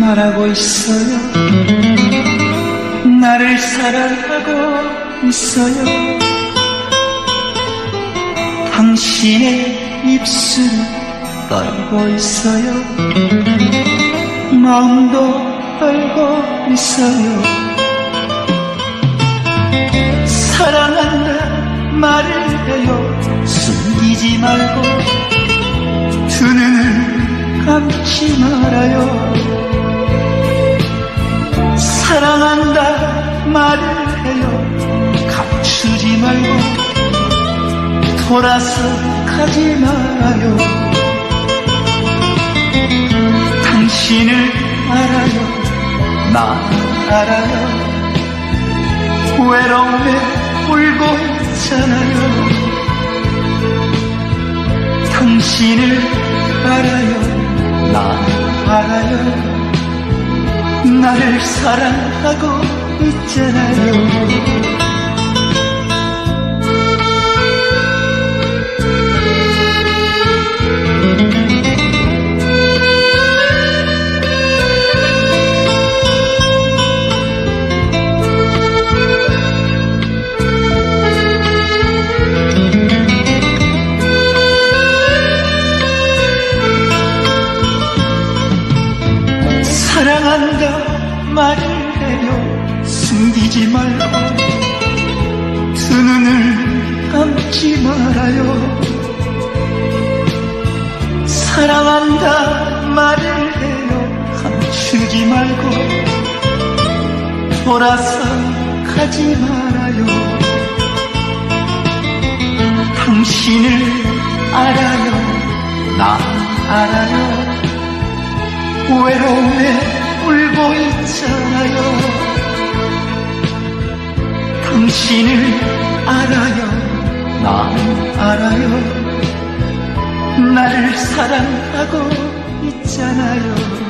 말하고 있어요. 나를 사랑하고 있어요. 당신의 입술 떨고 있어요. 마음도 알고 있어요. 사랑한다 말을 해요. 숨기지 말고 감지 말아요. 사랑한다 말을 해요. 감추지 말고 돌아서 가지 말아요. 당신을 알아요. 나 알아요. 외로움에 울고 있잖아요. 당신을 알아요. 나 알아요. 나를 사랑하고 있잖아요. 사랑한다 말을 해요. 숨기지 말고 두 눈을 감지 말아요. 사랑한다 말을 해요. 감추지 말고 돌아서 가지 말아요. 당신을 알아요. 나 알아요. 외로움에 울고 있잖아요. 당신을 알아요. 난 알아요. 나를 사랑하고 있잖아요.